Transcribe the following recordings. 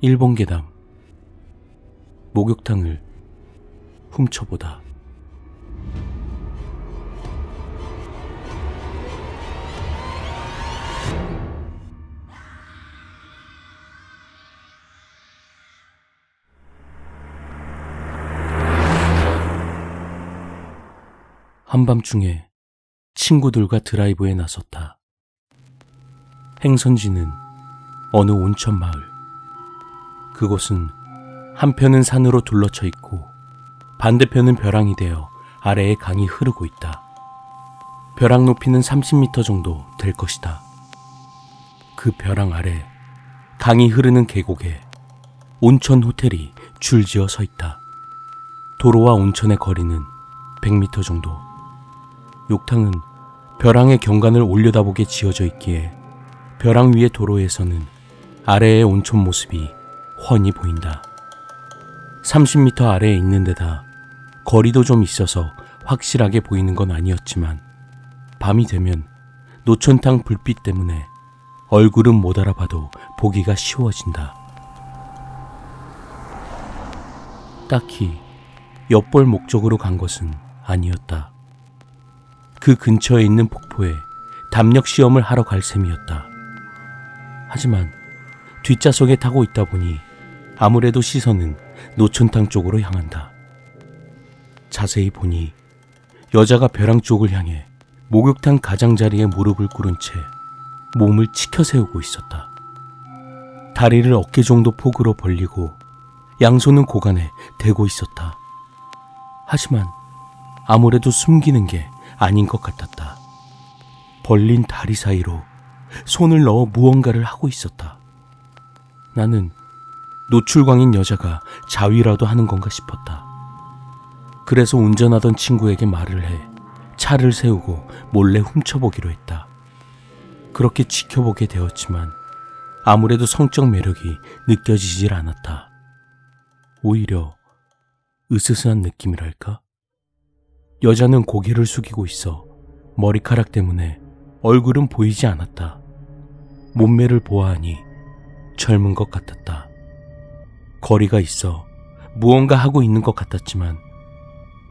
일본 괴담 목욕탕을 훔쳐보다 한밤중에 친구들과 드라이브에 나섰다. 행선지는 어느 온천 마을. 그곳은 한편은 산으로 둘러쳐 있고 반대편은 벼랑이 되어 아래에 강이 흐르고 있다. 벼랑 높이는 30m 정도 될 것이다. 그 벼랑 아래 강이 흐르는 계곡에 온천 호텔이 줄지어 서 있다. 도로와 온천의 거리는 100m 정도. 욕탕은 벼랑의 경관을 올려다보게 지어져 있기에 벼랑 위의 도로에서는 아래의 온천 모습이 훤히 보인다. 30m 아래에 있는 데다 거리도 좀 있어서 확실하게 보이는 건 아니었지만 밤이 되면 노천탕 불빛 때문에 얼굴은 못 알아봐도 보기가 쉬워진다. 딱히 엿볼 목적으로 간 것은 아니었다. 그 근처에 있는 폭포에 담력 시험을 하러 갈 셈이었다. 하지만 뒷좌석에 타고 있다 보니 아무래도 시선은 노천탕 쪽으로 향한다. 자세히 보니 여자가 벼랑 쪽을 향해 목욕탕 가장자리에 무릎을 꿇은 채 몸을 치켜 세우고 있었다. 다리를 어깨 정도 폭으로 벌리고 양손은 고간에 대고 있었다. 하지만 아무래도 숨기는 게 아닌 것 같았다. 벌린 다리 사이로 손을 넣어 무언가를 하고 있었다. 나는 노출광인 여자가 자위라도 하는 건가 싶었다. 그래서 운전하던 친구에게 말을 해 차를 세우고 몰래 훔쳐보기로 했다. 그렇게 지켜보게 되었지만 아무래도 성적 매력이 느껴지질 않았다. 오히려 으스스한 느낌이랄까? 여자는 고개를 숙이고 있어 머리카락 때문에 얼굴은 보이지 않았다. 몸매를 보아하니 젊은 것 같았다. 거리가 있어 무언가 하고 있는 것 같았지만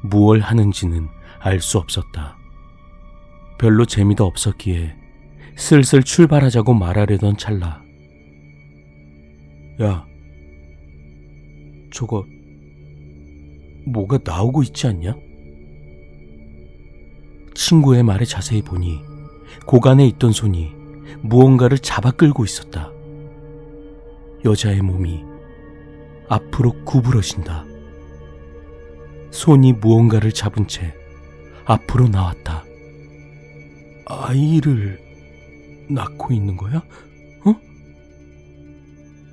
무얼 하는지는 알 수 없었다. 별로 재미도 없었기에 슬슬 출발하자고 말하려던 찰나. 야, 저거 뭐가 나오고 있지 않냐? 친구의 말에 자세히 보니 고간에 있던 손이 무언가를 잡아 끌고 있었다. 여자의 몸이 앞으로 구부러진다. 손이 무언가를 잡은 채 앞으로 나왔다. 아이를 낳고 있는 거야? 어?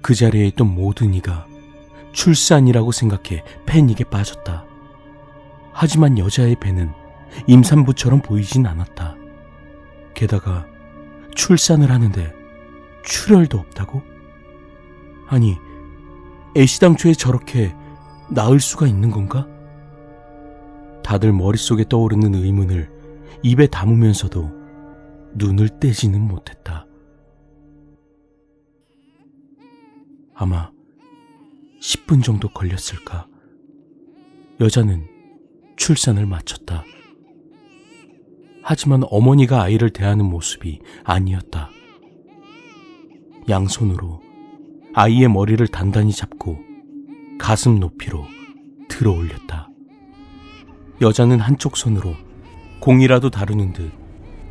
그 자리에 있던 모든 이가 출산이라고 생각해 패닉에 빠졌다. 하지만 여자의 배는 임산부처럼 보이진 않았다. 게다가 출산을 하는데 출혈도 없다고? 아니, 애시당초에 저렇게 나을 수가 있는 건가? 다들 머릿속에 떠오르는 의문을 입에 담으면서도 눈을 떼지는 못했다. 아마 10분 정도 걸렸을까? 여자는 출산을 마쳤다. 하지만 어머니가 아이를 대하는 모습이 아니었다. 양손으로 아이의 머리를 단단히 잡고 가슴 높이로 들어 올렸다. 여자는 한쪽 손으로 공이라도 다루는 듯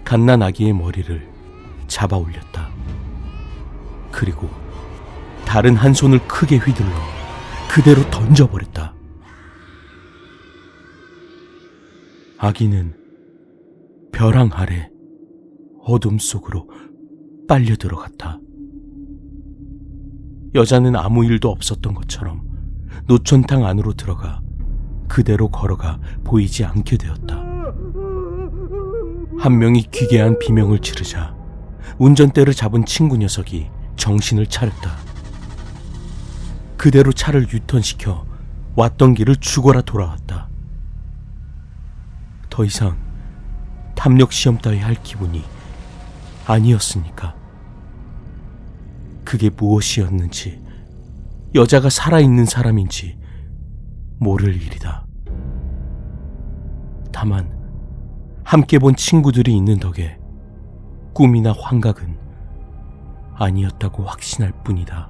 갓난 아기의 머리를 잡아 올렸다. 그리고 다른 한 손을 크게 휘둘러 그대로 던져버렸다. 아기는 벼랑 아래 어둠 속으로 빨려 들어갔다. 여자는 아무 일도 없었던 것처럼 노천탕 안으로 들어가 그대로 걸어가 보이지 않게 되었다. 한 명이 기괴한 비명을 지르자 운전대를 잡은 친구 녀석이 정신을 차렸다. 그대로 차를 유턴시켜 왔던 길을 죽어라 돌아왔다. 더 이상 탐력 시험 따위 할 기분이 아니었으니까. 그게 무엇이었는지 여자가 살아있는 사람인지 모를 일이다. 다만 함께 본 친구들이 있는 덕에 꿈이나 환각은 아니었다고 확신할 뿐이다.